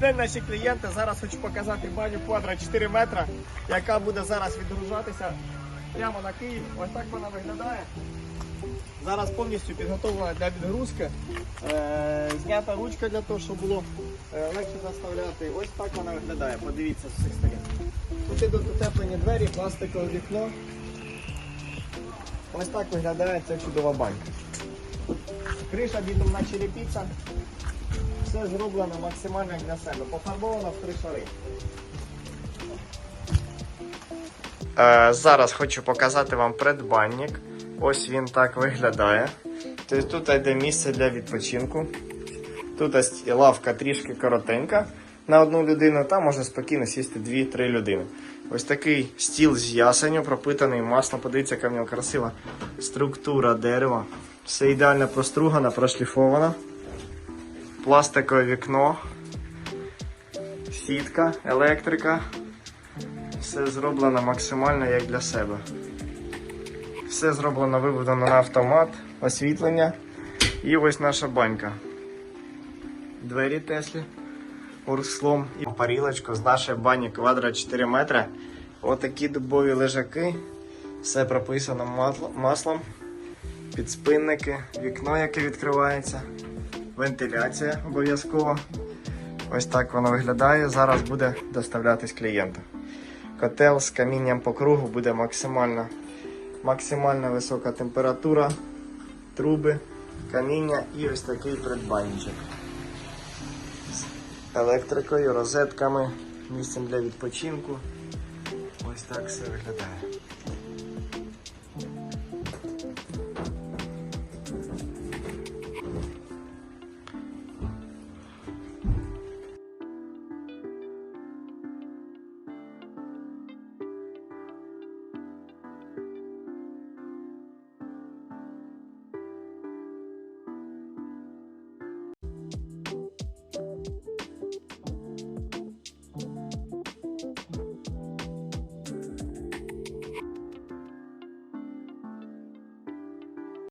День наші клієнти. Зараз хочу показати баню квадра 4 метра, яка буде зараз відгружатися прямо на Київ. Ось так вона виглядає. Зараз повністю підготовлена для відгрузки. Е, знята ручка для того, щоб було е, легше заставляти. Ось так вона виглядає. Подивіться з цих сторін. Тут ідуть утеплені двері, пластикове вікно. Ось так виглядає ця чудова банька. Криша бідом на черепіця. Все зроблено максимально для себе. Пофарбовано в три шари. Е, зараз хочу показати вам предбанник. Ось він так виглядає. Тобто тут йде місце для відпочинку. Тут ось лавка трішки коротенька на одну людину, там можна спокійно сісти 2-3 людини. Ось такий стіл з ясеню, пропитаний маслом. Подивіться, яка в нього красива структура дерева. Все ідеально простругано, прошліфовано. Пластикове вікно, сітка, електрика. Все зроблено максимально як для себе. Все зроблено виведено на автомат, освітлення. І ось наша банька. Двері Теслі урслом і парілочку з нашої бані квадра 4 метри. Отакі дубові лежаки. Все прописано маслом. Підспинники, вікно, яке відкривається, вентиляція обов'язково. Ось так воно виглядає. Зараз буде доставлятись клієнту. Котел з камінням по кругу буде максимально, максимально висока температура, труби, каміння і ось такий придбанчик. З електрикою, розетками, місцем для відпочинку. Ось так все виглядає.